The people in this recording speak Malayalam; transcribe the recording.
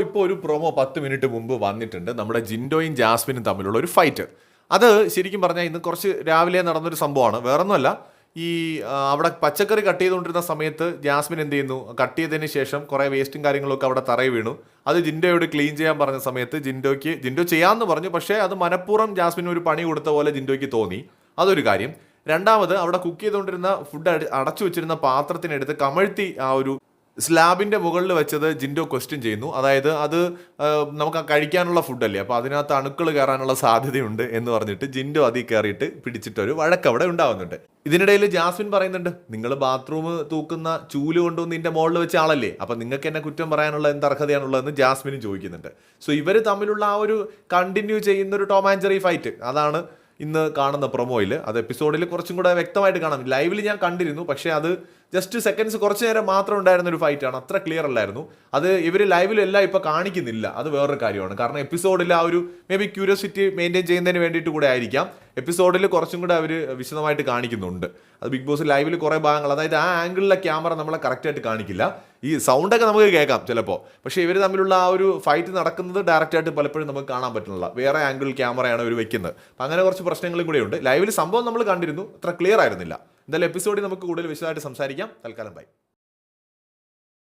ഇപ്പോൾ ഒരു പ്രൊമോ പത്ത് മിനിറ്റ് മുമ്പ് വന്നിട്ടുണ്ട്. നമ്മുടെ ജിൻഡോയും ജാസ്മിനും തമ്മിലുള്ള ഒരു ഫൈറ്റ് അത് ശരിക്കും പറഞ്ഞാൽ ഇന്ന് കുറച്ച് രാവിലെ നടന്നൊരു സംഭവമാണ്. വേറൊന്നുമല്ല ഈ അവിടെ പച്ചക്കറി കട്ട് ചെയ്തുകൊണ്ടിരുന്ന സമയത്ത് ജാസ്മിൻ എന്ത് ചെയ്യുന്നു? കട്ട് ചെയ്തതിന് ശേഷം കുറേ വേസ്റ്റും കാര്യങ്ങളൊക്കെ അവിടെ തറയി വീണു. അത് ജിൻഡോയോട് ക്ലീൻ ചെയ്യാൻ പറഞ്ഞ സമയത്ത് ജിൻഡോയ്ക്ക് ജിൻഡോ ചെയ്യാമെന്ന് പറഞ്ഞു പക്ഷേ അത് മനഃപൂർവം ജാസ്മിന് ഒരു പണി കൊടുത്ത പോലെ ജിൻഡോയ്ക്ക് തോന്നി. അതൊരു കാര്യം. രണ്ടാമത് അവിടെ കുക്ക് ചെയ്തുകൊണ്ടിരുന്ന ഫുഡ് അടച്ചു വെച്ചിരുന്ന പാത്രത്തിനെടുത്ത് കമഴ്ത്തി ആ ഒരു സ്ലാബിന്റെ മുകളിൽ വെച്ചത് ജിൻഡോ ക്വസ്റ്റ്യൻ ചെയ്യുന്നു. അതായത് അത് നമുക്ക് കഴിക്കാനുള്ള ഫുഡല്ലേ അപ്പോൾ അതിനകത്ത് അണുക്കൾ കയറാനുള്ള സാധ്യതയുണ്ട് എന്ന് പറഞ്ഞിട്ട് ജിൻഡോ അതിൽ കയറിയിട്ട് പിടിച്ചിട്ടൊരു വഴക്കവിടെ ഉണ്ടാവുന്നുണ്ട്. ഇതിനിടയിൽ ജാസ്മിൻ പറയുന്നുണ്ട് നിങ്ങൾ ബാത്റൂം തൂക്കുന്ന ചൂൽ കൊണ്ടുവന്ന് ഇതിന്റെ മുകളിൽ വെച്ച ആളല്ലേ അപ്പം നിങ്ങൾക്ക് എന്നെ കുറ്റം പറയാനുള്ള എന്ത് അർഹതയാണുള്ളതെന്ന് ജാസ്മിനും ചോദിക്കുന്നുണ്ട്. സോ ഇവർ തമ്മിലുള്ള ആ ഒരു കണ്ടിന്യൂ ചെയ്യുന്ന ഒരു ടോം ഫൈറ്റ് അതാണ് ഇന്ന് കാണുന്ന പ്രൊമോയിൽ അത് എപ്പിസോഡിൽ കുറച്ചും കൂടെ വ്യക്തമായിട്ട് കാണാം. ലൈവിൽ ഞാൻ കണ്ടിരുന്നു പക്ഷേ അത് ജസ്റ്റ് സെക്കൻഡ്സ് കുറച്ച് നേരം മാത്രം ഉണ്ടായിരുന്ന ഒരു ഫൈറ്റാണ് അത്ര ക്ലിയർ അല്ലായിരുന്നു. അത് ഇവർ ലൈവിലെല്ലാം ഇപ്പോൾ കാണിക്കുന്നില്ല. അത് വേറൊരു കാര്യമാണ്. കാരണം എപ്പിസോഡിൽ ആ ഒരു മേ ബി ക്യൂരിയോസിറ്റി മെയിന്റെയിൻ ചെയ്യുന്നതിന് വേണ്ടിയിട്ട് കൂടെ ആയിരിക്കാം. എപ്പിസോഡിൽ കുറച്ചും കൂടെ അവർ വിശദമായിട്ട് കാണിക്കുന്നുണ്ട്. അത് ബിഗ് ബോസ് ലൈവിൽ കുറേ ഭാഗങ്ങൾ അതായത് ആ ആംഗിളിലെ ക്യാമറ നമ്മളെ കറക്റ്റായിട്ട് കാണിക്കില്ല. ഈ സൗണ്ടൊക്കെ നമുക്ക് കേൾക്കാം ചിലപ്പോൾ പക്ഷേ ഇവർ തമ്മിലുള്ള ആ ഒരു ഫൈറ്റ് നടക്കുന്നത് ഡയറക്റ്റായിട്ട് പലപ്പോഴും നമുക്ക് കാണാൻ പറ്റുന്നില്ല. വേറെ ആംഗിൾ ക്യാമറയാണ് ഇവർ വെക്കുന്നത്. അങ്ങനെ കുറച്ച് പ്രശ്നങ്ങളും കൂടെ ഉണ്ട്. ലൈവിൽ സംഭവം നമ്മൾ കണ്ടിരുന്നു. അത്ര ക്ലിയർ ആയിരുന്നില്ല. എന്തായാലും എപ്പിസോഡിൽ നമുക്ക് കൂടുതൽ വിശദമായിട്ട് സംസാരിക്കാം. തൽക്കാലം ബൈ